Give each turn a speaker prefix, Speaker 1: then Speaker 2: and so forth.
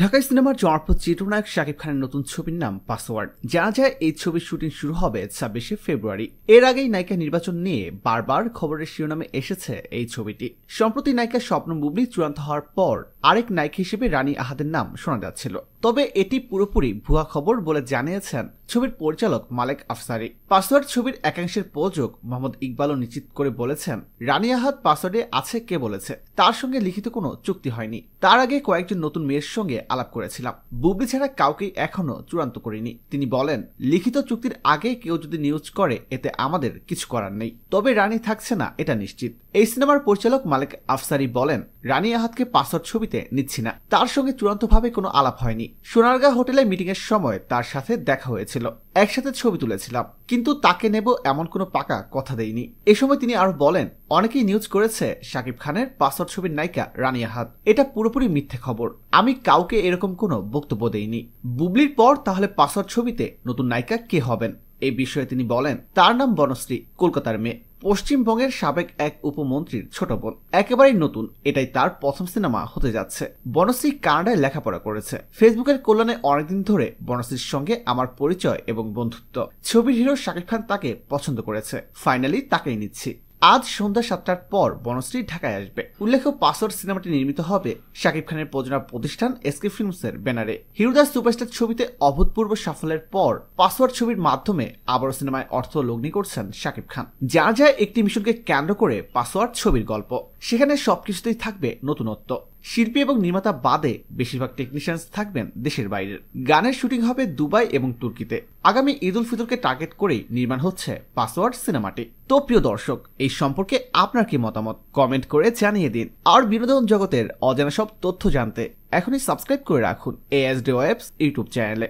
Speaker 1: ঢাকায় সিনেমার জনপ্রদ চিত্রনায়ক শাকিব খানের নতুন ছবির নাম পাসওয়ার্ড। জানা যায়, এই ছবির শুটিং শুরু হবে ছাব্বিশে ফেব্রুয়ারি। এর আগেই নায়িকা নির্বাচন নিয়ে বারবার খবরের শিরোনামে এসেছে এই ছবিটি। সম্প্রতি নায়িকা স্বপ্ন বুবলি চূড়ান্ত হওয়ার পর আরেক নায়ক হিসেবে রানী আহাদের নাম শোনা যাচ্ছিল। তবে এটি পুরোপুরি ভুয়া খবর বলে জানিয়েছেন ছবির পরিচালক মালেক আফসারি। পাসওয়ার্ড ছবির একাংশের প্রযোজক মোহাম্মদ ইকবালও নিশ্চিত করে বলেছেন, রানী আহাদ পাসওয়ার্ডে আছে কে বলেছে, তার সঙ্গে লিখিত কোনো চুক্তি হয়নি। তার আগে কয়েকজন নতুন মেয়ের সঙ্গে আলাপ করেছিলাম। বুবলি ছাড়া কাউকেই এখনও চূড়ান্ত করিনি। তিনি বলেন, লিখিত চুক্তির আগে কেউ যদি নিউজ করে, এতে আমাদের কিছু করার নেই। তবে রানী থাকছে না, এটা নিশ্চিত। এই সিনেমার পরিচালক মালিক আফসারি বলেন, রানী আহাদকে পাসওয়ার্ড ছবিতে নিচ্ছি না। তার সঙ্গে চূড়ান্তভাবে কোনো আলাপ হয়নি। সোনারগাঁ হোটেলে মিটিং এর সময় তার সাথে দেখা হয়েছিল। একসাথে ছবি তুলেছিলাম। কিন্তু তাকে নেব এমন কোনো পাকা কথা দেয়নি এ সময় তিনি আরও বলেন, অনেকেই নিউজ করেছে শাকিব খানের পাসওয়ার্ড ছবির নায়িকা রানী আহাদ এটা পুরোপুরি মিথ্যে খবর। আমি কাউকে এরকম কোনো বক্তব্য দেইনি। বুবলির পর তাহলে পাসওয়ার্ড ছবিতে নতুন নায়িকা কে হবেন? এই বিষয়ে তিনি বলেন, তার নাম বনশ্রী, কলকাতার মেয়ে। পশ্চিমবঙ্গের সাবেক এক উপমন্ত্রীর ছোট বোন। একেবারেই নতুন, এটাই তার প্রথম সিনেমা হতে যাচ্ছে। বনশ্রী কানাডায় লেখাপড়া করেছে। ফেসবুকের কল্যাণে অনেকদিন ধরে বনশ্রীর সঙ্গে আমার পরিচয় এবং বন্ধুত্ব। ছবির হিরো শাকিব খান তাকে পছন্দ করেছে। ফাইনালি তাকেই নিচ্ছি। আজ সন্ধ্যা সাতটার পর বনশ্রী ঢাকায় আসবে। উল্লেখ্য, পাসওয়ার্ড সিনেমাটি নির্মিত হবে শাকিব খানের প্রযোজনা প্রতিষ্ঠান এসকে ফিল্মসের ব্যানারে। হিরোদাস সুপারস্টার ছবিতে অভূতপূর্ব সাফল্যের পর পাসওয়ার্ড ছবির মাধ্যমে আবারও সিনেমায় অর্থ লগ্নি করছেন শাকিব খান। যা যায় একটি মিশনকে কেন্দ্র করে পাসওয়ার্ড ছবির গল্প। সেখানে সবকিছুতেই থাকবে নতুনত্ব। শিল্পী এবং নির্মাতা বাদে বেশিরভাগ টেকনিশিয়ানস থাকবেন দেশের বাইরের। গানের শুটিং হবে দুবাই এবং তুর্কিতে। আগামী ঈদ উল ফিতরকে টার্গেট করেই নির্মাণ হচ্ছে পাসওয়ার্ড সিনেমাটি তো প্রিয় দর্শক, এই সম্পর্কে আপনার কি মতামত? কমেন্ট করে জানিয়ে দিন। আর বিনোদন জগতের অজানা সব তথ্য জানতে এখনই সাবস্ক্রাইব করে রাখুন এএসডি ওয়েবস ইউটিউব চ্যানেলে।